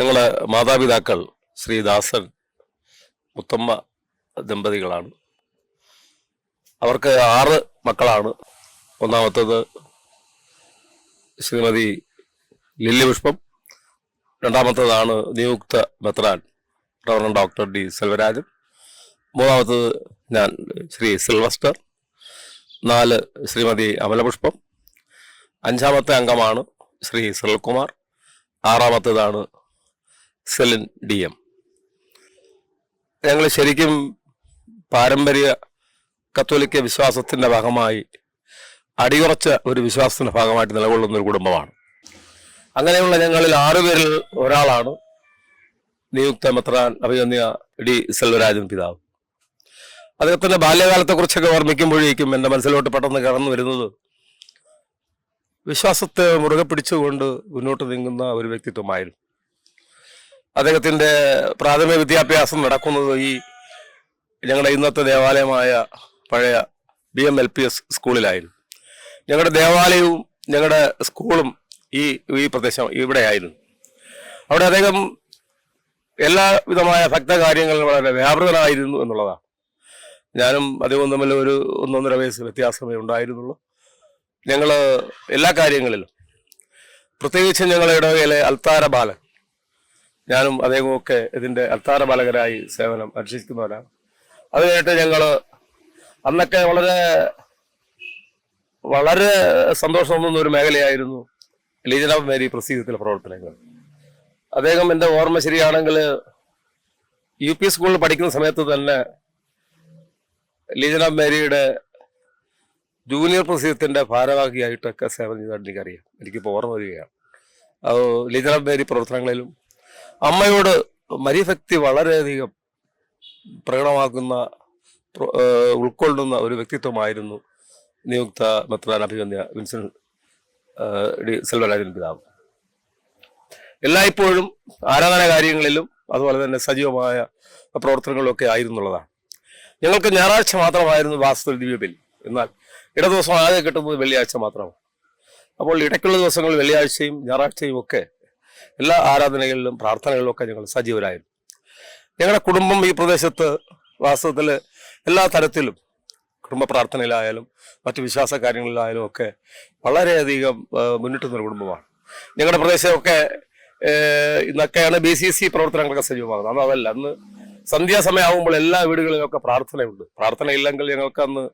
ഞങ്ങളെ മാതാപിതാക്കൾ ശ്രീദാസൻ മുത്തമ്മ ദമ്പതികളാണ്. അവർക്ക് ആറ് മക്കളാണ്. ഒന്നാമത്തത് ശ്രീമതി ലില്ലി പുഷ്പം. രണ്ടാമത്തതാണ് നിയുക്ത മെത്രാൻ റവറൻ ഡോക്ടർ ഡി സെൽവരാജൻ. മൂന്നാമത്തത് ഞാൻ ശ്രീ സിൽവസ്റ്റർ. നാല് ശ്രീമതി അമലപുഷ്പം. അഞ്ചാമത്തെ അംഗമാണ് ശ്രീ സുനിൽകുമാർ ആറാമത്തേതാണ് സെലിൻ ഡി എം. ഞങ്ങൾ ശരിക്കും പാരമ്പര്യ കത്തോലിക്ക വിശ്വാസത്തിന്റെ ഭാഗമായി അടിയുറച്ച ഒരു വിശ്വാസത്തിന്റെ ഭാഗമായിട്ട് നിലകൊള്ളുന്ന ഒരു കുടുംബമാണ്. അങ്ങനെയുള്ള ഞങ്ങളിൽ ആറുപേരിൽ ഒരാളാണ് നിയുക്ത മെത്രാൻ അഭിഗന്യ ഡി സെൽവരാജൻ പിതാവ്. അദ്ദേഹത്തിന്റെ ബാല്യകാലത്തെക്കുറിച്ചൊക്കെ ഓർമ്മിക്കുമ്പോഴേക്കും എന്റെ മനസ്സിലോട്ട് പെട്ടെന്ന് കടന്നു വരുന്നത് വിശ്വാസത്തെ മുറുകെ പിടിച്ചുകൊണ്ട് മുന്നോട്ട് നീങ്ങുന്ന ഒരു വ്യക്തിത്വമായിരുന്നു. അദ്ദേഹത്തിന്റെ പ്രാഥമിക വിദ്യാഭ്യാസം നടക്കുന്നത് ഈ ഞങ്ങളുടെ ഇന്നത്തെ ദേവാലയമായ പഴയ B M L P S സ്കൂളിലായിരുന്നു. ഞങ്ങളുടെ ദേവാലയവും ഞങ്ങളുടെ സ്കൂളും ഈ ഈ പ്രദേശം ഇവിടെയായിരുന്നു. അവിടെ അദ്ദേഹം എല്ലാവിധമായ വിധമായ ഭക്തകാര്യങ്ങളിലും വളരെ വ്യാപൃതനായിരുന്നു എന്നുള്ളതാണ്. ഞാനും അദ്ദേഹം തമ്മിൽ ഒരു ഒന്നൊന്നര വയസ്സ് വ്യത്യാസമേ ഉണ്ടായിരുന്നുള്ളൂ. ഞങ്ങൾ എല്ലാ കാര്യങ്ങളിലും പ്രത്യേകിച്ച് ഞങ്ങളുടെ ഇടവകയിലെ അൽത്താര ബാലൻ ഞാനും അദ്ദേഹവും ഒക്കെ ഇതിന്റെ അത്താര ബാലകരായി സേവനം അനുഷ്ഠിക്കുന്നവരാണ് അത് കഴിഞ്ഞിട്ട് ഞങ്ങൾ അന്നൊക്കെ വളരെ വളരെ സന്തോഷം തോന്നുന്ന ഒരു മേഖലയായിരുന്നു ലീജൻ ഓഫ് മേരി പ്രസിദ്ധത്തിലെ പ്രവർത്തനങ്ങൾ. അദ്ദേഹം എന്റെ ഓർമ്മ ശരിയാണെങ്കിൽ യു പി സ്കൂളിൽ പഠിക്കുന്ന സമയത്ത് തന്നെ ലീജൻ ഓഫ് മേരിയുടെ ജൂനിയർ പ്രസിദ്ധത്തിന്റെ ഭാരവാഹിയായിട്ടൊക്കെ സേവനം ചെയ്തതായിട്ട് എനിക്കറിയാം. എനിക്കിപ്പോൾ ഓർമ്മ വരികയാണ്. ലീജൻ ഓഫ് മേരി പ്രവർത്തനങ്ങളിലും അമ്മയോട് മരിഭക്തി വളരെയധികം പ്രകടമാക്കുന്ന ഉൾക്കൊള്ളുന്ന ഒരു വ്യക്തിത്വമായിരുന്നു നിയുക്ത മെത്രാൻ അഭിമന്യ വിൻസൻ ഡി സെൽവരാജൻ പിതാവ്. എല്ലായ്പ്പോഴും ആരാധന കാര്യങ്ങളിലും അതുപോലെ തന്നെ സജീവമായ പ്രവർത്തനങ്ങളിലൊക്കെ ആയിരുന്നുള്ളതാണ്. ഞങ്ങൾക്ക് ഞായറാഴ്ച മാത്രമായിരുന്നു വാസ്തു ദിവ്യബലി എന്നാൽ ഇട ദിവസം ആകെ കിട്ടുന്നത് വെള്ളിയാഴ്ച മാത്രമാണ്. അപ്പോൾ ഇടയ്ക്കുള്ള ദിവസങ്ങളിൽ വെള്ളിയാഴ്ചയും ഞായറാഴ്ചയും ഒക്കെ എല്ലാ ആരാധനകളിലും പ്രാർത്ഥനകളിലും ഒക്കെ ഞങ്ങൾ സജീവരായിരുന്നു. ഞങ്ങളുടെ കുടുംബം ഈ പ്രദേശത്ത് വാസ്തവത്തിൽ എല്ലാ തരത്തിലും കുടുംബ പ്രാർത്ഥനയിലായാലും മറ്റ് വിശ്വാസ കാര്യങ്ങളിലായാലും ഒക്കെ വളരെയധികം മുന്നിട്ട് നിന്ന കുടുംബമാണ്. ഞങ്ങളുടെ പ്രദേശമൊക്കെ ഇന്നൊക്കെയാണ് ബി സി സി പ്രവർത്തനങ്ങളൊക്കെ സജീവമാകുന്നത്. അന്ന് അതല്ല അന്ന് സന്ധ്യാസമയമാകുമ്പോൾ എല്ലാ വീടുകളിലൊക്കെ പ്രാർത്ഥനയുണ്ട്. പ്രാർത്ഥന ഇല്ലെങ്കിൽ ഞങ്ങൾക്ക് അന്ന്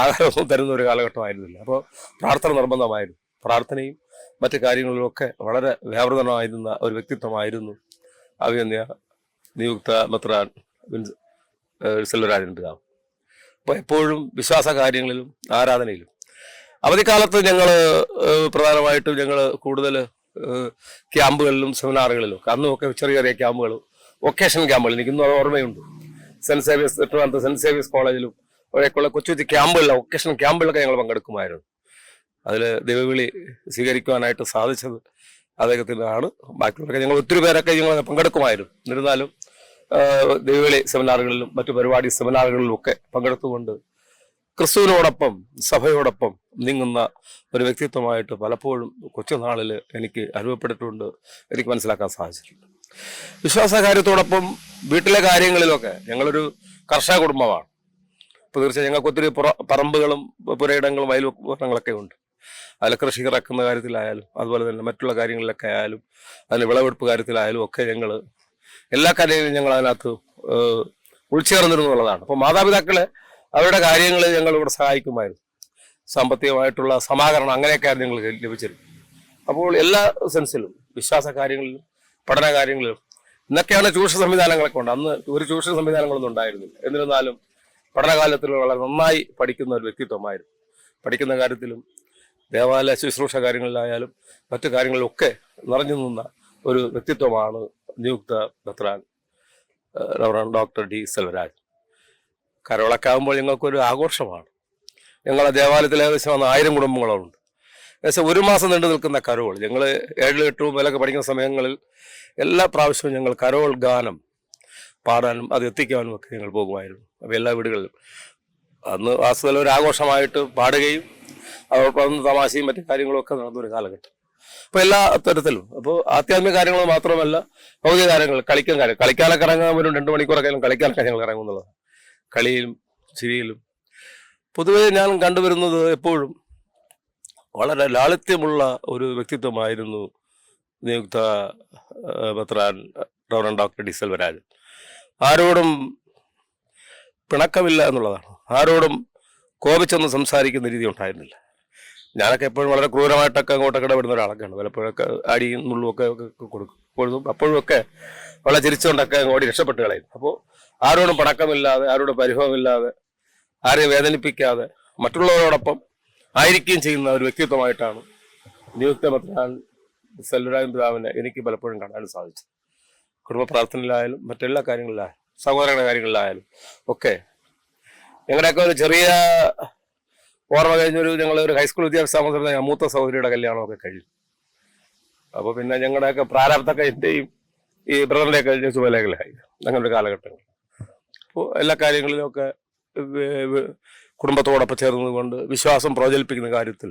ആഹാരമൊന്നും തരുന്ന ഒരു കാലഘട്ടമായിരുന്നില്ല. അപ്പോൾ പ്രാർത്ഥന നിർബന്ധമായിരുന്നു. പ്രാർത്ഥനയും മറ്റു കാര്യങ്ങളിലൊക്കെ വളരെ വ്യാപൃതമായിരുന്ന ഒരു വ്യക്തിത്വമായിരുന്നു അഭിനന്ദ നിയുക്ത മെത്രാൻ വിൻസ് ഏഹ് സെൽവരാജൻ പിതാവ് അപ്പോൾ എപ്പോഴും വിശ്വാസ കാര്യങ്ങളിലും ആരാധനയിലും. അവധിക്കാലത്ത് ഞങ്ങൾ പ്രധാനമായിട്ടും ഞങ്ങൾ കൂടുതൽ ക്യാമ്പുകളിലും സെമിനാറുകളിലും അന്നുമൊക്കെ ചെറിയ ചെറിയ ക്യാമ്പുകളും വൊക്കേഷൻ ക്യാമ്പുകൾ എനിക്കിന്നും അത് ഓർമ്മയുണ്ട്. സെന്റ് സേവിയസ് സെന്റ് സേവിയസ് കോളേജിലും അവിടെയൊക്കെയുള്ള കൊച്ചു കൊച്ചു ക്യാമ്പുകളിലും വൊക്കേഷണൽ ക്യാമ്പുകളിലൊക്കെ ഞങ്ങൾ പങ്കെടുക്കുമായിരുന്നു. അതിൽ ദൈവവിളി സ്വീകരിക്കുവാനായിട്ട് സാധിച്ചത് അദ്ദേഹത്തിനാണ്. ബാക്കിയുള്ളവരൊക്കെ ഞങ്ങൾ ഒത്തിരി പേരൊക്കെ ഞങ്ങൾ പങ്കെടുക്കുമായിരുന്നു. എന്നിരുന്നാലും ദൈവവിളി സെമിനാറുകളിലും മറ്റു പരിപാടി സെമിനാറുകളിലും ഒക്കെ പങ്കെടുത്തുകൊണ്ട് ക്രിസ്തുവിനോടൊപ്പം സഭയോടൊപ്പം നീങ്ങുന്ന ഒരു വ്യക്തിത്വമായിട്ട് പലപ്പോഴും കൊച്ചുനാളിൽ എനിക്ക് അനുഭവപ്പെട്ടിട്ടുണ്ട് എനിക്ക് മനസ്സിലാക്കാൻ സാധിച്ചിട്ടുണ്ട്. വിശ്വാസ കാര്യത്തോടൊപ്പം വീട്ടിലെ കാര്യങ്ങളിലൊക്കെ ഞങ്ങളൊരു കർഷക കുടുംബമാണ്. ഇപ്പോൾ തീർച്ചയായും ഞങ്ങൾക്ക് ഒത്തിരി പറമ്പുകളും പുരയിടങ്ങളും അയൽവക്കങ്ങളൊക്കെ ഉണ്ട്. അതിൽ കൃഷി ഇറക്കുന്ന കാര്യത്തിലായാലും അതുപോലെ തന്നെ മറ്റുള്ള കാര്യങ്ങളിലൊക്കെ ആയാലും അതിന് വിളവെടുപ്പ് കാര്യത്തിലായാലും ഒക്കെ ഞങ്ങൾ എല്ലാ കാര്യങ്ങളും ഞങ്ങൾ അതിനകത്ത് ഉൾച്ചേർന്നിരുന്നുള്ളതാണ്. അപ്പോൾ മാതാപിതാക്കളെ അവരുടെ കാര്യങ്ങൾ ഞങ്ങൾ ഇവിടെ സഹായിക്കുമായിരുന്നു. സാമ്പത്തികമായിട്ടുള്ള സമാഹരണം അങ്ങനെയൊക്കെയായിരുന്നു ഞങ്ങൾക്ക് ലഭിച്ചിരുന്നു അപ്പോൾ എല്ലാ സെൻസിലും വിശ്വാസ കാര്യങ്ങളിലും പഠന കാര്യങ്ങളിലും ഇന്നൊക്കെയാണ് ട്യൂഷൻ സംവിധാനങ്ങളൊക്കെ ഉണ്ട്. അന്ന് ഒരു ട്യൂഷൻ സംവിധാനങ്ങളൊന്നും ഉണ്ടായിരുന്നില്ല. എന്നിരുന്നാലും പഠനകാലത്തിൽ വളരെ നന്നായി പഠിക്കുന്ന ഒരു വ്യക്തിത്വമായിരുന്നു. പഠിക്കുന്ന കാര്യത്തിലും ദേവാലയ ശുശ്രൂഷ കാര്യങ്ങളിലായാലും മറ്റു കാര്യങ്ങളിലൊക്കെ നിറഞ്ഞു നിന്ന ഒരു വ്യക്തിത്വമാണ് നിയുക്ത ബത്രാൻ റവറൻ ഡോക്ടർ ഡി സെൽവരാജ്. കരോളൊക്കെ ആകുമ്പോൾ ഞങ്ങൾക്കൊരു ആഘോഷമാണ്. ഞങ്ങളുടെ ദേവാലയത്തിൽ ഏകദേശം വന്ന ആയിരം കുടുംബങ്ങളുണ്ട്. ഏകദേശം ഒരു മാസം നീണ്ടു നിൽക്കുന്ന കരോൾ. ഞങ്ങൾ ഏഴിലും എട്ടും മേലൊക്കെ പഠിക്കുന്ന സമയങ്ങളിൽ എല്ലാ പ്രാവശ്യവും ഞങ്ങൾ കരോൾ ഗാനം പാടാനും അത് എത്തിക്കാനും ഒക്കെ ഞങ്ങൾ പോകുമായിരുന്നു. അപ്പോൾ എല്ലാ വീടുകളിലും അന്ന് വാസ്തവത്തിൽ ഒരു ആഘോഷമായിട്ട് പാടുകയും അതോടൊപ്പം തമാശയും മറ്റു കാര്യങ്ങളും ഒക്കെ നടന്നൊരു കാലഘട്ടം. അപ്പൊ എല്ലാ തരത്തിലും. അപ്പോൾ ആധ്യാത്മിക കാര്യങ്ങൾ മാത്രമല്ല ഭൗതിക കാര്യങ്ങൾ കളിക്കാൻ കാര്യം. കളിക്കാനൊക്കെ ഇറങ്ങാൻ ഒരു രണ്ടു മണിക്കൂറൊക്കെ കളിക്കാനൊക്കെ ഞങ്ങൾ എന്നുള്ളതാണ്. കളിയിലും ചിരിയിലും. പൊതുവെ ഞാൻ കണ്ടുവരുന്നത് എപ്പോഴും വളരെ ലാളിത്യമുള്ള ഒരു വ്യക്തിത്വമായിരുന്നു നിയുക്ത പത്രാൻ റവറൻ ഡോക്ടർ ഡി സെൽവരാജൻ ആരോടും പിണക്കമില്ല എന്നുള്ളതാണ്. ആരോടും കോപിച്ചൊന്നും സംസാരിക്കുന്ന രീതി ഉണ്ടായിരുന്നില്ല. ഞാനൊക്കെ എപ്പോഴും വളരെ ക്രൂരമായിട്ടൊക്കെ അങ്ങോട്ടൊക്കെ ഇടപെടുന്ന ഒരാളൊക്കെയാണ്. പലപ്പോഴൊക്കെ അടിയും ഒക്കെ കൊടുക്കും. അപ്പോഴും അപ്പോഴും ഒക്കെ വളരെ ചിരിച്ചുകൊണ്ടൊക്കെ ഓടി രക്ഷപ്പെട്ട് കളയും. അപ്പോൾ ആരോടും പടക്കമില്ലാതെ ആരോടും പരിഭവമില്ലാതെ ആരെയും വേദനിപ്പിക്കാതെ മറ്റുള്ളവരോടൊപ്പം ആയിരിക്കുകയും ചെയ്യുന്ന ഒരു വ്യക്തിത്വമായിട്ടാണ് നിയുക്ത പത്രാൻ സെല്ലുരാജൻ പിതാവിനെ എനിക്ക് പലപ്പോഴും കാണാൻ സാധിച്ചു കുടുംബ പ്രാർത്ഥനയിലായാലും മറ്റെല്ലാ കാര്യങ്ങളിലായാലും സഹോദരങ്ങളുടെ കാര്യങ്ങളിലായാലും ഒക്കെ ഞങ്ങളുടെയൊക്കെ ഒരു ചെറിയ ഓർമ്മ കഴിഞ്ഞൊരു ഞങ്ങൾ ഒരു ഹൈസ്കൂൾ വിദ്യാഭ്യാസ മൂത്ത സഹോദരിയുടെ കല്യാണമൊക്കെ കഴിഞ്ഞു. അപ്പോൾ പിന്നെ ഞങ്ങളുടെയൊക്കെ പ്രാരാബ്ധമൊക്കെ എന്റെയും ഈ ബ്രദറിന്റെയൊക്കെ അങ്ങനെ ഒരു കാലഘട്ടങ്ങൾ. അപ്പോൾ എല്ലാ കാര്യങ്ങളിലുമൊക്കെ കുടുംബത്തോടൊപ്പം ചേർന്നുകൊണ്ട് വിശ്വാസം പ്രചരിപ്പിക്കുന്ന കാര്യത്തിൽ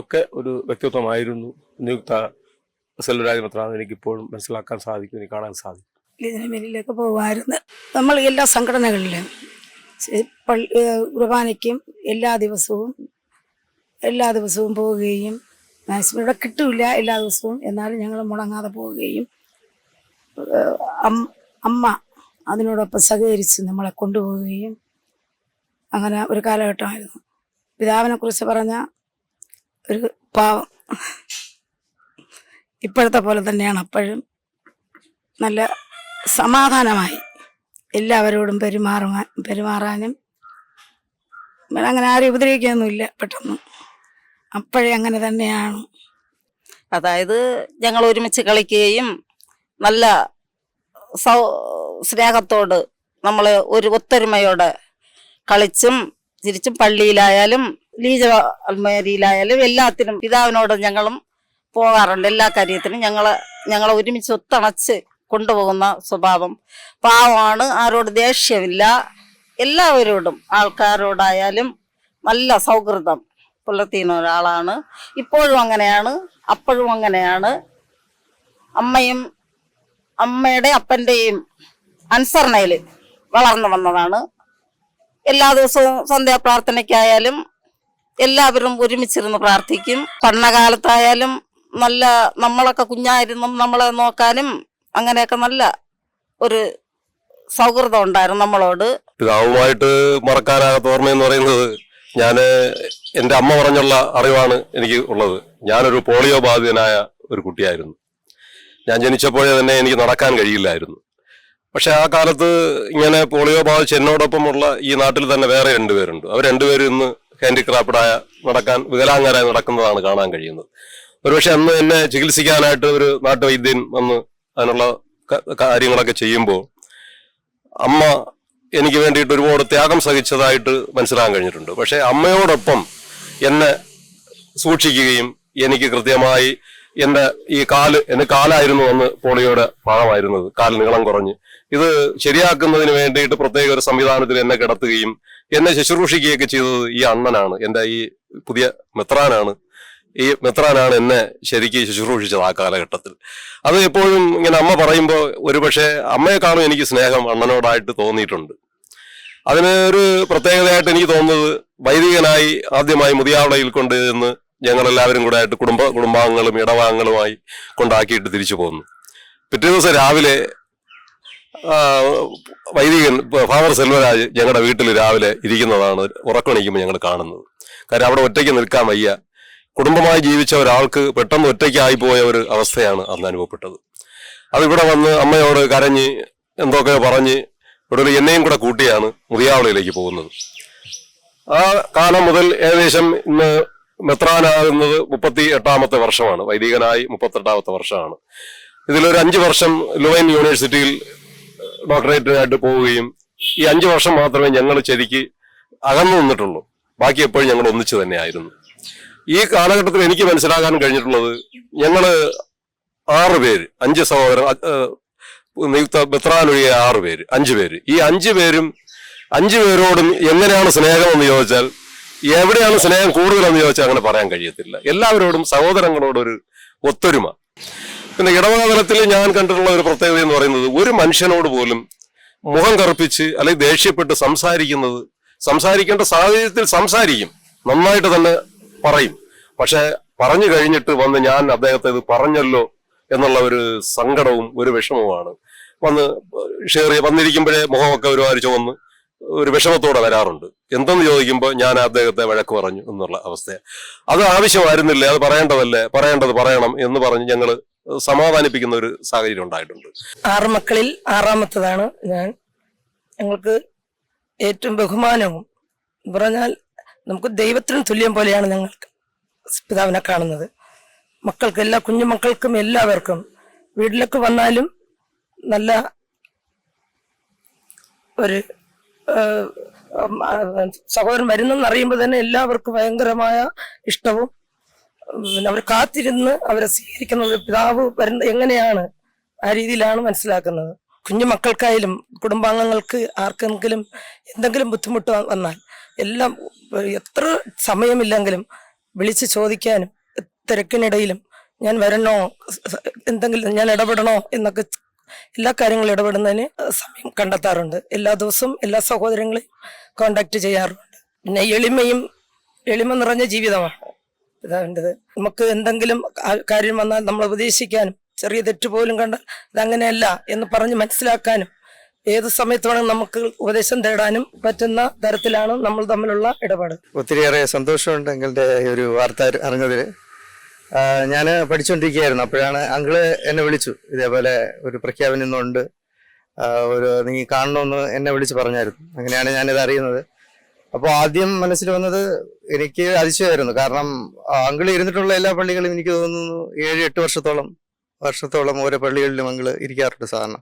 ഒക്കെ ഒരു വ്യക്തിത്വമായിരുന്നു. നിയുക്ത സെല്ലുരാജ് മെത്രാന്ന് എനിക്കിപ്പോഴും മനസ്സിലാക്കാൻ സാധിക്കും എനിക്ക് കാണാൻ സാധിക്കും. ഇതിന് മേലിലേക്ക് പോകുമായിരുന്നു നമ്മൾ എല്ലാ സംഘടനകളിലും കുർബാനയ്ക്കും എല്ലാ ദിവസവും എല്ലാ ദിവസവും പോവുകയും മാക്സിമം ഇവിടെ കിട്ടില്ല എല്ലാ ദിവസവും എന്നാലും ഞങ്ങൾ മുടങ്ങാതെ പോവുകയും അമ്മ അതിനോടൊപ്പം സഹകരിച്ച് നമ്മളെ കൊണ്ടുപോവുകയും അങ്ങനെ ഒരു കാലഘട്ടമായിരുന്നു. പിതാവിനെ കുറിച്ച് പറഞ്ഞ ഒരു പാവം. ഇപ്പോഴത്തെ പോലെ തന്നെയാണ് അപ്പോഴും നല്ല സമാധാനമായി. എല്ലാവരോടും പെരുമാറുവാൻ പെരുമാറാനും. അങ്ങനെ ആരും ഉപദ്രവിക്കുകയൊന്നുമില്ല പെട്ടെന്ന്. അപ്പോഴേ അങ്ങനെ തന്നെയാണ്. അതായത് ഞങ്ങൾ ഒരുമിച്ച് കളിക്കുകയും നല്ല സൗ സ്നേഹത്തോട് നമ്മൾ ഒരു ഒത്തൊരുമയോടെ കളിച്ചും തിരിച്ചും പള്ളിയിലായാലും ലീജ അൽമേരിയിലായാലും എല്ലാത്തിനും പിതാവിനോട് ഞങ്ങളും പോകാറുണ്ട്. എല്ലാ കാര്യത്തിനും ഞങ്ങൾ ഞങ്ങളെ ഒരുമിച്ച് ഒത്തണച്ച് കൊണ്ടുപോകുന്ന സ്വഭാവം. പാവമാണ് ആരോട് ദേഷ്യമില്ല. എല്ലാവരോടും ആൾക്കാരോടായാലും നല്ല സൗഹൃദം പുലർത്തിയുന്ന ഒരാളാണ്. ഇപ്പോഴും അങ്ങനെയാണ് അപ്പോഴും അങ്ങനെയാണ്. അമ്മയും അമ്മയുടെ അപ്പന്റെയും അനുസരണയിൽ വളർന്നു വന്നതാണ്. എല്ലാ ദിവസവും സന്ധ്യാപ്രാർത്ഥനയ്ക്കായാലും എല്ലാവരും ഒരുമിച്ചിരുന്ന് പ്രാർത്ഥിക്കും. പഠനകാലത്തായാലും നല്ല നമ്മളൊക്കെ കുഞ്ഞായിരുന്നു നമ്മളെ നോക്കാനും അങ്ങനെയൊക്കെ നല്ല ഒരു സൗഹൃദം ഉണ്ടായിരുന്നു നമ്മളോട്. പിതാവുമായിട്ട് മറക്കാനാകാത്ത ഓർമ്മയെന്ന് പറയുന്നത് ഞാൻ എന്റെ അമ്മ പറഞ്ഞുള്ള അറിവാണ് എനിക്ക് ഉള്ളത്. ഞാനൊരു പോളിയോ ബാധിതനായ ഒരു കുട്ടിയായിരുന്നു. ഞാൻ ജനിച്ചപ്പോഴേ തന്നെ എനിക്ക് നടക്കാൻ കഴിയില്ലായിരുന്നു. പക്ഷെ ആ കാലത്ത് ഇങ്ങനെ പോളിയോ ബാധിച്ച് എന്നോടൊപ്പമുള്ള ഈ നാട്ടിൽ തന്നെ വേറെ രണ്ടുപേരുണ്ട് അവർ രണ്ടുപേരും ഇന്ന് ഹാൻഡിക്രാഫ്റ്റായ നടക്കാൻ വികലാംഗരായി നടക്കുന്നതാണ് കാണാൻ കഴിയുന്നത്. ഒരുപക്ഷെ അന്ന് എന്നെ ചികിത്സിക്കാനായിട്ട് ഒരു നാട്ടുവൈദ്യൻ വന്ന് അതിനുള്ള കാര്യങ്ങളൊക്കെ ചെയ്യുമ്പോൾ അമ്മ എനിക്ക് വേണ്ടിയിട്ട് ഒരുപാട് ത്യാഗം സഹിച്ചതായിട്ട് മനസ്സിലാക്കാൻ കഴിഞ്ഞിട്ടുണ്ട്. പക്ഷേ അമ്മയോടൊപ്പം എന്നെ സൂക്ഷിക്കുകയും എനിക്ക് കൃത്യമായി എന്റെ ഈ കാൽ എന്റെ കാലായിരുന്നു അന്ന് പോളിയോയുടെ ഭാഗമായിരുന്നത്. കാൽ നീളം കുറഞ്ഞ്. ഇത് ശരിയാക്കുന്നതിന് വേണ്ടിയിട്ട് പ്രത്യേക ഒരു സംവിധാനത്തിൽ എന്നെ കിടത്തുകയും എന്നെ ശുശ്രൂഷിക്കുകയൊക്കെ ചെയ്തത് ഈ അണ്ണനാണ്. എന്റെ ഈ പുതിയ മെത്രാനാണ്. ഈ മെത്രാനാണ് എന്നെ ശരിക്ക് ശുശ്രൂഷിച്ചത് ആ കാലഘട്ടത്തിൽ. അത് എപ്പോഴും ഇങ്ങനെ അമ്മ പറയുമ്പോൾ ഒരുപക്ഷെ കാണും എനിക്ക് സ്നേഹം അണ്ണനോടായിട്ട് തോന്നിയിട്ടുണ്ട്. അതിന് ഒരു പ്രത്യേകതയായിട്ട് എനിക്ക് തോന്നുന്നത് വൈദികനായി ആദ്യമായി മുതിയാവളയിൽ കൊണ്ട് ഇന്ന് ഞങ്ങളെല്ലാവരും കൂടെ ആയിട്ട് കുടുംബ കുടുംബാംഗങ്ങളും ഇടവാംഗങ്ങളുമായി കൊണ്ടാക്കിയിട്ട് തിരിച്ചു പോകുന്നു പിറ്റേ ദിവസം രാവിലെ വൈദികൻ ഫാദർ സെൽവരാജ് ഞങ്ങളുടെ വീട്ടിൽ രാവിലെ ഇരിക്കുന്നതാണ് ഉറക്കണിക്കുമ്പോൾ ഞങ്ങൾ കാണുന്നത്. കാര്യം അവിടെ ഒറ്റയ്ക്ക് നിൽക്കാൻ വയ്യ. കുടുംബമായി ജീവിച്ച ഒരാൾക്ക് പെട്ടെന്ന് ഒറ്റയ്ക്കായി പോയ ഒരു അവസ്ഥയാണ് അന്ന് അനുഭവപ്പെട്ടത്. അതിവിടെ വന്ന് അമ്മയോട് കരഞ്ഞ് എന്തൊക്കെ പറഞ്ഞ് ഇവിടെ എന്നെയും കൂടെ കൂട്ടിയാണ് മുതിയാവളയിലേക്ക് പോകുന്നത്. ആ കാലം മുതൽ ഏകദേശം ഇന്ന് മെത്രാനാകുന്നത് മുപ്പത്തി എട്ടാമത്തെ വർഷമാണ്. വൈദികനായി മുപ്പത്തെട്ടാമത്തെ വർഷമാണ്. ഇതിലൊരു അഞ്ച് വർഷം ലുവൈൻ യൂണിവേഴ്സിറ്റിയിൽ ഡോക്ടറേറ്റിനായിട്ട് പോവുകയും ഈ അഞ്ച് വർഷം മാത്രമേ ഞങ്ങൾ ശരിക്ക് അകന്നു നിന്നിട്ടുള്ളൂ. ബാക്കി എപ്പോഴും ഞങ്ങൾ ഒന്നിച്ചു തന്നെയായിരുന്നു. ഈ കാലഘട്ടത്തിൽ എനിക്ക് മനസ്സിലാക്കാൻ കഴിഞ്ഞിട്ടുള്ളത് ഞങ്ങൾ ആറ് പേര് അഞ്ച് സഹോദരൻ നിയുക്ത ബെത്രാനൊഴികെ ആറ് പേര് അഞ്ച് പേര്. ഈ അഞ്ചു പേരും അഞ്ചു പേരോടും എങ്ങനെയാണ് സ്നേഹം എന്ന് ചോദിച്ചാൽ എവിടെയാണ് സ്നേഹം കൂടുതലെന്ന് ചോദിച്ചാൽ അങ്ങനെ പറയാൻ കഴിയത്തില്ല. എല്ലാവരോടും സഹോദരങ്ങളോടൊരു ഒത്തൊരുമ. പിന്നെ ഇടവകതലത്തിൽ ഞാൻ കണ്ടിട്ടുള്ള ഒരു പ്രത്യേകത എന്ന് പറയുന്നത് ഒരു മനുഷ്യനോട് പോലും മുഖം കറുപ്പിച്ച് അല്ലെങ്കിൽ ദേഷ്യപ്പെട്ട് സംസാരിക്കുന്നത് സംസാരിക്കേണ്ട സാഹചര്യത്തിൽ സംസാരിക്കും. നന്നായിട്ട് തന്നെ പറയും. പക്ഷെ പറഞ്ഞു കഴിഞ്ഞിട്ട് വന്ന് ഞാൻ അദ്ദേഹത്തെ ഇത് പറഞ്ഞല്ലോ എന്നുള്ള ഒരു സങ്കടവും ഒരു വിഷമവുമാണ്. വന്ന് ഷെയർ വന്നിരിക്കുമ്പോഴേ മുഖമൊക്കെ ഒരുമാതിരി ചുവന്ന് ഒരു വിഷമത്തോടെ വരാറുണ്ട്. എന്തെന്ന് ചോദിക്കുമ്പോൾ ഞാൻ അദ്ദേഹത്തെ വഴക്ക് പറഞ്ഞു എന്നുള്ള അവസ്ഥ. അത് ആവശ്യമായിരുന്നില്ലേ? അത് പറയേണ്ടതല്ലേ? പറയേണ്ടത് പറയണം എന്ന് പറഞ്ഞ് ഞങ്ങൾ സമാധാനിപ്പിക്കുന്ന ഒരു സാഹചര്യം ഉണ്ടായിട്ടുണ്ട്. ആറ് മക്കളിൽ ആറാമത്തതാണ് ഞാൻ. ഞങ്ങൾക്ക് ഏറ്റവും ബഹുമാനവും പറഞ്ഞാൽ നമുക്ക് ദൈവത്തിന് തുല്യം പോലെയാണ് ഞങ്ങൾ പിതാവിനെ കാണുന്നത്. മക്കൾക്ക് എല്ലാ കുഞ്ഞുമക്കൾക്കും എല്ലാവർക്കും വീട്ടിലേക്ക് വന്നാലും നല്ല ഒരു സഹോദരൻ വരുന്നെന്ന് അറിയുമ്പോൾ തന്നെ എല്ലാവർക്കും ഭയങ്കരമായ ഇഷ്ടവും പിന്നെ അവർ കാത്തിരുന്ന് അവരെ സ്വീകരിക്കുന്ന ഒരു പിതാവ് വരുന്ന എങ്ങനെയാണ് ആ രീതിയിലാണ് മനസ്സിലാക്കുന്നത്. കുഞ്ഞു മക്കൾക്കായാലും കുടുംബാംഗങ്ങൾക്ക് ആർക്കെങ്കിലും എന്തെങ്കിലും ബുദ്ധിമുട്ട് വന്നാൽ എല്ലാം എത്ര സമയമില്ലെങ്കിലും വിളിച്ച് ചോദിക്കാനും തിരക്കിനിടയിലും ഞാൻ വരണോ എന്തെങ്കിലും ഞാൻ ഇടപെടണോ എന്നൊക്കെ എല്ലാ കാര്യങ്ങളും ഇടപെടുന്നതിന് സമയം കണ്ടെത്താറുണ്ട്. എല്ലാ ദിവസവും എല്ലാ സഹോദരങ്ങളെയും കോണ്ടാക്ട് ചെയ്യാറുണ്ട്. പിന്നെ എളിമയും എളിമ നിറഞ്ഞ ജീവിതമാണ് ഇതാവേണ്ടത് നമുക്ക് എന്തെങ്കിലും കാര്യം വന്നാൽ നമ്മൾ ഉപദേശിക്കാനും ചെറിയ തെറ്റ് പോലും കണ്ടാൽ ഇതങ്ങനെയല്ല എന്ന് പറഞ്ഞ് മനസ്സിലാക്കാനും ഏത് സമയത്ത് വേണമെങ്കിൽ നമുക്ക് ഉപദേശം തേടാനും പറ്റുന്ന തരത്തിലാണ് നമ്മൾ തമ്മിലുള്ള ഇടപാട്. ഒത്തിരിയേറെ സന്തോഷമുണ്ട് അങ്കിളുടെ ഒരു വാർത്ത അറി- അറിഞ്ഞതിൽ ഞാൻ പഠിച്ചുകൊണ്ടിരിക്കുകയായിരുന്നു അപ്പോഴാണ് അങ്കിൾ എന്നെ വിളിച്ചു. ഇതേപോലെ ഒരു പ്രഖ്യാപനം ഇന്നുണ്ട്. ഒരു നീ കാണണമെന്ന് എന്നെ വിളിച്ച് പറഞ്ഞായിരുന്നു. അങ്ങനെയാണ് ഞാനിത് അറിയുന്നത്. അപ്പോൾ ആദ്യം മനസ്സിൽ വന്നത് എനിക്ക് അതിശയമായിരുന്നു. കാരണം അങ്കിൾ ഇരുന്നിട്ടുള്ള എല്ലാ പള്ളികളും എനിക്ക് തോന്നുന്നു ഏഴ് എട്ട് വർഷത്തോളം വർഷത്തോളം ഓരോ പള്ളികളിലും അങ്കിൾ ഇരിക്കാറുണ്ട് സാധാരണ.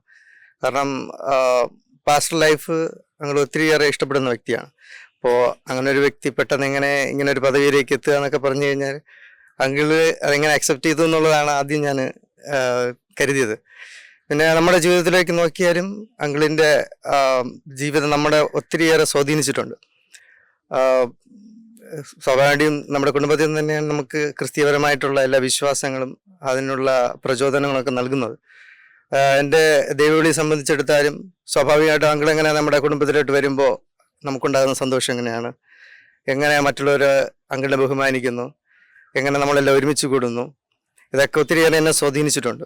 കാരണം പാസ്റ്റർ ലൈഫ് ഞങ്ങൾ ഒത്തിരിയേറെ ഇഷ്ടപ്പെടുന്ന വ്യക്തിയാണ്. അപ്പോൾ അങ്ങനെ ഒരു വ്യക്തി പെട്ടെന്ന് എങ്ങനെ ഇങ്ങനെ ഒരു പദവിയിലേക്ക് എത്തുക എന്നൊക്കെ പറഞ്ഞു കഴിഞ്ഞാൽ അങ്കിൾ അതെങ്ങനെ അക്സെപ്റ്റ് ചെയ്തു എന്നുള്ളതാണ് ആദ്യം ഞാൻ കരുതിയത്. പിന്നെ നമ്മുടെ ജീവിതത്തിലേക്ക് നോക്കിയാലും അങ്കിളിന്റെ ജീവിതം നമ്മുടെ ഒത്തിരിയേറെ സ്വാധീനിച്ചിട്ടുണ്ട്. സ്വാഭാവികം നമ്മുടെ കുടുംബത്തിൽ നിന്ന് തന്നെയാണ് നമുക്ക് ക്രിസ്തീയപരമായിട്ടുള്ള എല്ലാ വിശ്വാസങ്ങളും അതിനുള്ള പ്രചോദനങ്ങളൊക്കെ നൽകുന്നത്. എന്റെ ദൈവവിളി സംബന്ധിച്ചെടുത്താലും സ്വാഭാവികമായിട്ടും അങ്കിൾ എങ്ങനെ നമ്മുടെ കുടുംബത്തിലോട്ട് വരുമ്പോൾ നമുക്കുണ്ടാകുന്ന സന്തോഷം എങ്ങനെയാണ്? എങ്ങനെ മറ്റുള്ളവർ അങ്കിളിനെ ബഹുമാനിക്കുന്നു? എങ്ങനെ നമ്മളെല്ലാം ഒരുമിച്ച് കൂടുന്നു? ഇതൊക്കെ ഒത്തിരിയേറെ എന്നെ സ്വാധീനിച്ചിട്ടുണ്ട്.